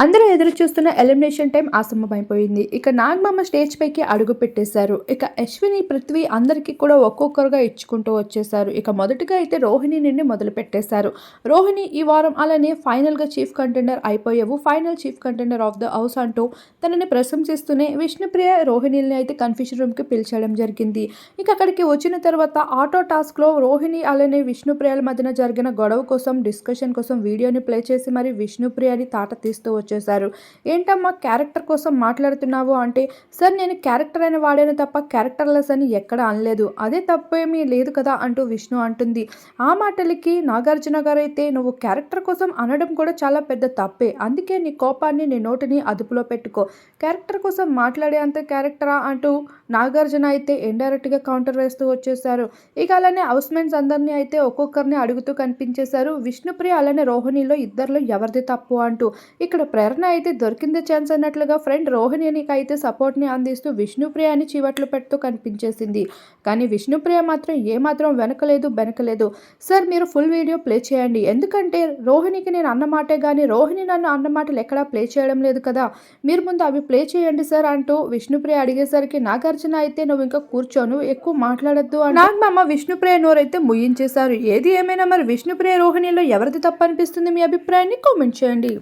అందరూ ఎదురు చూస్తున్న ఎలిమినేషన్ టైం ఆసమ్మమైపోయింది. ఇక నాగమామ స్టేజ్ పైకి అడుగు పెట్టేశారు. ఇక అశ్విని పృథ్వీ అందరికీ కూడా ఒక్కొక్కరుగా ఇచ్చుకుంటూ వచ్చేసారు ఇక మొదటగా అయితే రోహిణి నుండి మొదలు పెట్టేశారు. రోహిణి ఈ వారం అలానే ఫైనల్గా చీఫ్ కంటెండర్ అయిపోయావు. Final chief contender of the house అంటూ తనని ప్రశంసిస్తూనే విష్ణుప్రియ రోహిణిని అయితే కన్ఫ్యూషన్ రూమ్కి పిలిచడం జరిగింది. ఇక అక్కడికి వచ్చిన తర్వాత ఆటో టాస్క్లో రోహిణి అలానే విష్ణుప్రియల మధ్యన జరిగిన గొడవ కోసం డిస్కషన్ కోసం వీడియోని ప్లే చేసి మరి విష్ణుప్రియని తాట తీస్తూ వచ్చేసారు ఏంటమ్మా క్యారెక్టర్ కోసం మాట్లాడుతున్నావు? అంటే సార్ నేను క్యారెక్టర్ అయిన వాడాను తప్ప క్యారెక్టర్లెస్ అని ఎక్కడ అనలేదు. అదే తప్పేమీ లేదు కదా అంటూ విష్ణు అంటుంది. ఆ మాటలకి నాగార్జున గారు అయితే నువ్వు క్యారెక్టర్ కోసం అనడం కూడా చాలా పెద్ద తప్పే. అందుకే నీ కోపాన్ని నీ నోటిని అదుపులో పెట్టుకో. క్యారెక్టర్ కోసం మాట్లాడే అంత క్యారెక్టరా? అంటూ నాగార్జున అయితే ఇండైరెక్ట్గా కౌంటర్ వేస్తూ వచ్చేసారు ఇక అలానే హౌస్మెంట్స్ అందరినీ అయితే ఒక్కొక్కరిని అడుగుతూ కనిపించేశారు. విష్ణుప్రియ అలానే రోహిణిలో ఇద్దరిలో ఎవరిది తప్పు అంటూ. ఇక్కడ ప్రేరణ అయితే దొరికింది ఛాన్స్ అన్నట్లుగా ఫ్రెండ్ రోహిణికి అయితే సపోర్ట్ని అందిస్తూ విష్ణుప్రియని చీవట్లు పెడుతూ కనిపించేసింది. కానీ విష్ణుప్రియ మాత్రం ఏమాత్రం వెనకలేదు వెనకలేదు సార్ మీరు ఫుల్ వీడియో ప్లే చేయండి. ఎందుకంటే రోహిణికి నేను అన్నమాటే కానీ రోహిణి నన్ను అన్నమాటలు ఎక్కడా ప్లే చేయడం లేదు కదా. మీరు ముందు అవి ప్లే చేయండి సార్ అంటూ విష్ణుప్రియ అడిగేసరికి నాగార్జున అయితే నువ్వు ఇంకా కూర్చోను ఎక్కువ మాట్లాడద్దు నాగమ్మ విష్ణుప్రియ నోరైతే ముయించేశారు ఏది ఏమైనా మరి విష్ణుప్రియ రోహిణిలో ఎవరిది తప్పు అనిపిస్తుంది మీ అభిప్రాయాన్ని కామెంట్ చేయండి.